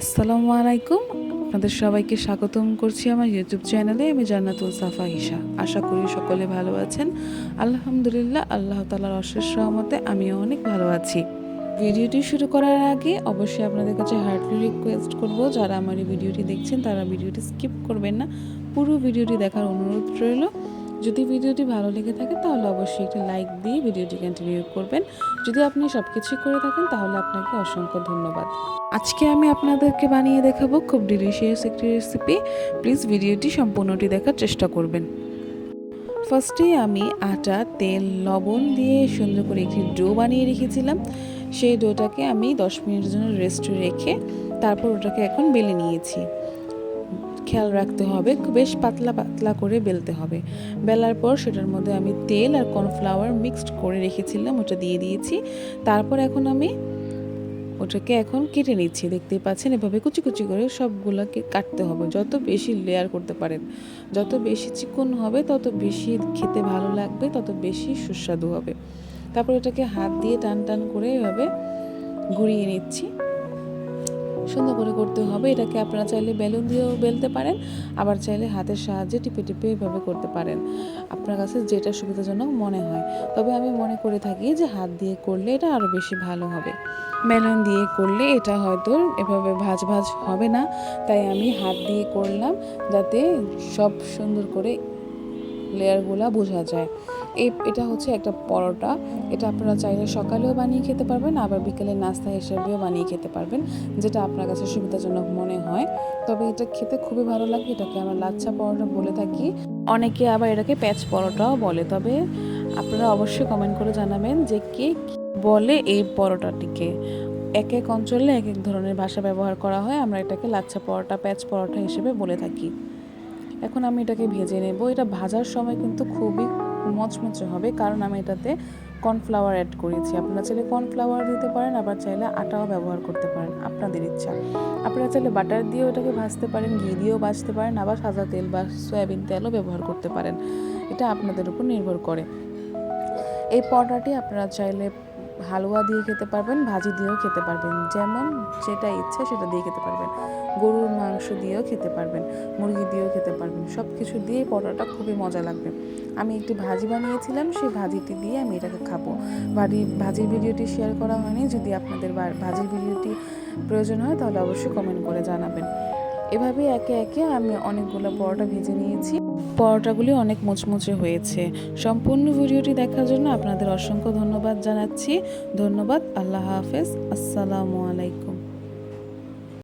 আসসালামু আলাইকুম। আপনাদের সবাইকে স্বাগতম করছি আমার ইউটিউব চ্যানেলে আমি জান্নাতুল সাফা হিসা আশা করি সকলে ভালো আছেন। আলহামদুলিল্লাহ, আল্লাহ তালার অশেষ সহমতে আমিও অনেক ভালো আছি। ভিডিওটি শুরু করার আগে অবশ্যই আপনাদের কাছে হার্টলি রিকোয়েস্ট করব। যারা আমার এই ভিডিওটি দেখছেন, তারা ভিডিওটি স্কিপ করবেন না। পুরো ভিডিওটি দেখার অনুরোধ রইল। যদি ভিডিওটি ভালো লেগে থাকে, তাহলে অবশ্যই একটি লাইক দিয়ে ভিডিওটি কন্টিনিউ করবেন। যদি আপনি সব কিছুই করে থাকেন, তাহলে আপনাকে অসংখ্য ধন্যবাদ। আজকে আমি আপনাদেরকে বানিয়ে দেখাবো খুব ডিলিশিয়াস একটি রেসিপি প্লিজ ভিডিওটি সম্পূর্ণটি দেখার চেষ্টা করবেন। ফার্স্টেই আমি আটা, তেল, লবণ দিয়ে সুন্দর করে একটি ডো বানিয়ে রেখেছিলাম। সেই ডোটাকে আমি দশ মিনিটের জন্য রেস্টে রেখে তারপর ওটাকে এখন বেলে নিয়েছি। খেয়াল রাখতে হবে, বেশ পাতলা পাতলা করে বেলতে হবে। বেলার পর সেটার মধ্যে আমি তেল আর কর্নফ্লাওয়ার মিক্সড করে রেখেছিলাম, ওটা দিয়ে দিয়েছি। তারপর এখন আমি ওটাকে এখন কেটে নিচ্ছি, দেখতেই পাচ্ছেন? এভাবে কুচি কুচি করে সবগুলোকে কাটতে হবে। যত বেশি লেয়ার করতে পারেন, যত বেশি চিকন হবে, তত বেশি খেতে ভালো লাগবে, তত বেশি সুস্বাদু হবে। তারপর এটাকে হাত দিয়ে টান টান করে এভাবে ঘুরিয়ে নিচ্ছি। সুন্দর করে করতে হবে। এটাকে আপনারা চাইলে বেলুন দিয়েও বেলতে পারেন, আবার চাইলে হাতের সাহায্যে টিপে টিপে এভাবে করতে পারেন। আপনার কাছে যেটা সুবিধাজনক মনে হয়। তবে আমি মনে করে থাকি যে হাত দিয়ে করলে এটা আরও বেশি ভালো হবে। মেলন দিয়ে করলে এটা হয়তো এভাবে ভাজ ভাজ হবে না। তাই আমি হাত দিয়ে করলাম যাতে সব সুন্দর করে লেয়ারগুলা বোঝা যায়। এই, এটা হচ্ছে একটা পরোটা। এটা আপনারা চাইলে সকালেও বানিয়ে খেতে পারবেন, আবার বিকেলে নাস্তা হিসেবেও বানিয়ে খেতে পারবেন, যেটা আপনার কাছে সুবিধাজনক মনে হয়। তবে এটা খেতে খুবই ভালো লাগে, এটাকে আমরা লাচ্ছা পরোটা বলে থাকি। অনেকে আবার এটাকে প্যাচ পরোটাও বলে। তবে আপনারা অবশ্যই কমেন্ট করে জানাবেন যে কে বলে এই পরোটাটিকে। এক এক অঞ্চলে এক এক ধরনের ভাষা ব্যবহার করা হয়, আমরা এটাকে লাচ্ছা পরোটা প্যাচ পরোটা হিসেবে বলে থাকি। এখন আমি এটাকে ভেজে নেব। এটা ভাজার সময় কিন্তু খুবই মচমচে হবে, কারণ আমি এটাতে কর্নফ্লাওয়ার অ্যাড করেছি। আপনারা চাইলে কর্নফ্লাওয়ার দিতে পারেন, আবার চাইলে আটাও ব্যবহার করতে পারেন, আপনাদের ইচ্ছা। আপনারা চাইলে বাটার দিয়েও এটাকে ভাজতে পারেন, ঘি দিয়েও ভাজতে পারেন, আবার সাদা তেল বা সয়াবিন তেলও ব্যবহার করতে পারেন। এটা আপনাদের উপর নির্ভর করে। এই পটাটি আপনারা চাইলে হালুয়া দিয়ে খেতে পারবেন, ভাজি দিয়েও খেতে পারবেন। যেমন যেটা ইচ্ছে সেটা দিয়ে খেতে পারবেন। গরুর মাংস দিয়েও খেতে পারবেন, মুরগি দিয়েও খেতে পারবেন। সব কিছু দিয়ে পরোটা খুবই মজা লাগবে। আমি একটি ভাজি বানিয়েছিলাম, সেই ভাজিটি দিয়ে আমি এটাকে খাব। ভাজি ভাজির ভিডিওটি শেয়ার করা হয়নি। যদি আপনাদের ভাজির ভিডিওটি প্রয়োজন হয় তাহলে অবশ্যই কমেন্ট করে জানাবেন। এভাবে একে একে আমি অনেকগুলো পরোটা ভেজে নিয়েছি। পরোটাগুলি অনেক মুচমুচে হয়েছে। সম্পূর্ণ ভিডিওটি দেখার জন্য আপনাদের অসংখ্য ধন্যবাদ জানাচ্ছি। ধন্যবাদ। আল্লাহ হাফেজ। আসসালামু আলাইকুম।